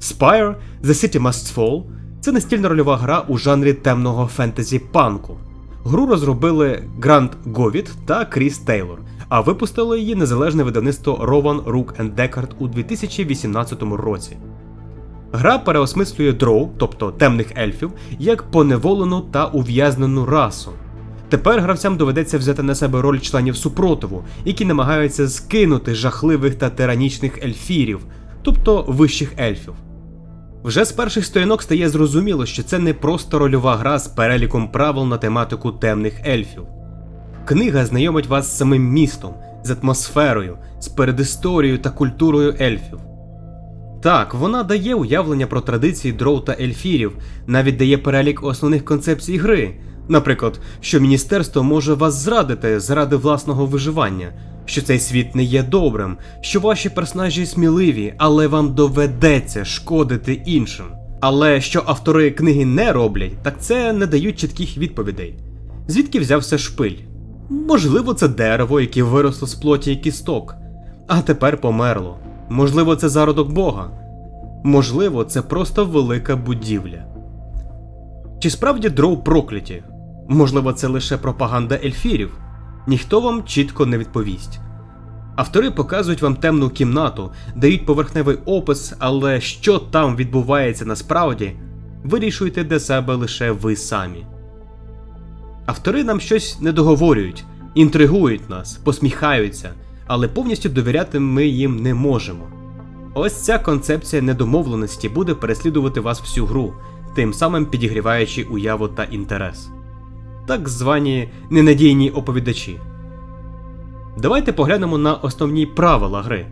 Spire The City Must Fall це настільна рольова гра у жанрі темного фентезі панку. Гру розробили Грант Говіт та Кріс Тейлор, а випустило її незалежне видавництво Rowan Rook Deckard у 2018 році. Гра переосмислює дроу, тобто темних ельфів, як поневолену та ув'язнену расу. Тепер гравцям доведеться взяти на себе роль членів супротиву, які намагаються скинути жахливих та тиранічних ельфірів, тобто вищих ельфів. Вже з перших сторінок стає зрозуміло, що це не просто рольова гра з переліком правил на тематику темних ельфів. Книга знайомить вас з самим містом, з атмосферою, з передісторією та культурою ельфів. Так, вона дає уявлення про традиції дроу та ельфірів, навіть дає перелік основних концепцій гри. Наприклад, що міністерство може вас зрадити заради власного виживання, що цей світ не є добрим, що ваші персонажі сміливі, але вам доведеться шкодити іншим. Але що автори книги не роблять, так це не дають чітких відповідей. Звідки взявся шпиль? Можливо, це дерево, яке виросло з плоті і кісток, а тепер померло. Можливо, це зародок Бога. Можливо, це просто велика будівля. Чи справді дроу прокляті? Можливо, це лише пропаганда ельфірів? Ніхто вам чітко не відповість. Автори показують вам темну кімнату, дають поверхневий опис, але що там відбувається насправді, вирішуєте для себе лише ви самі. Автори нам щось не договорюють, інтригують нас, посміхаються, але повністю довіряти ми їм не можемо. Ось ця концепція недомовленості буде переслідувати вас всю гру, тим самим підігріваючи уяву та інтерес. Так звані ненадійні оповідачі. Давайте поглянемо на основні правила гри.